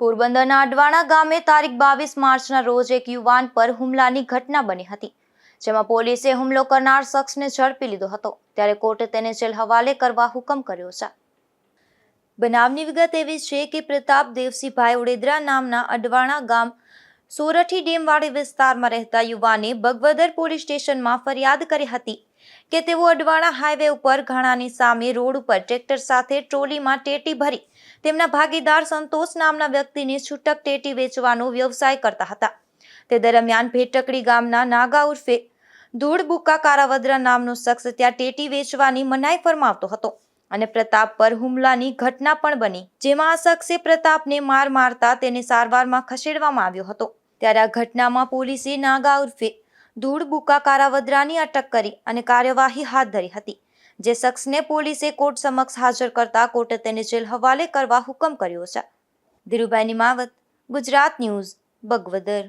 પોરબંદરના અડવાણા ગામે તારીખ બાવીસ માર્ચના રોજ એક યુવાન પર હુમલાની ઘટના બની હતી, જેમાં પોલીસે હુમલો કરનાર શખ્સને ઝડપી લીધો હતો. ત્યારે કોર્ટે તેને જેલ હવાલે કરવા હુકમ કર્યો છે. બનાવની વિગત એવી છે કે પ્રતાપ દેવસીભાઈ ઉડેદરા નામના અડવાણા ગામ સોરઠી ડેમવાડી વિસ્તારમાં રહેતા યુવાને બગવદર પોલીસ સ્ટેશનમાં ફરિયાદ કરી હતી કે તેઓ અડવાણા હાઈવે ઉપર ઘણાની સામે રોડ ઉપર ટ્રેક્ટર સાથે ટ્રોલીમાં ટેટી ભરી તેમના ભાગીદાર સંતોષ નામના વ્યક્તિને છૂટક ટેટી વેચવાનો વ્યવસાય કરતા હતા. તે દરમિયાન ભેટકડી ગામના નાગા ઉર્ફે ધૂળબુક્કા કારાવદ્રા નામનો શખ્સ ત્યાં ટેટી વેચવાની મનાઈ ફરમાવતો હતો અને પ્રતાપ પર હુમલાની ઘટના પણ બની, જેમાં આ શખ્સે પ્રતાપને માર મારતા તેને સારવારમાં ખસેડવામાં આવ્યો હતો. ત્યારે આ ઘટનામાં પોલીસે નાગા ઉર્ફે ધૂળ બુકા કારાવદ્રાની અટક કરી અને કાર્યવાહી હાથ ધરી હતી. જે શખ્સને પોલીસે કોર્ટ સમક્ષ હાજર કરતા કોર્ટે તેને જેલ હવાલે કરવા હુકમ કર્યો છે. ધીરુભાઈની માવત ગુજરાત ન્યૂઝ, બગવદર.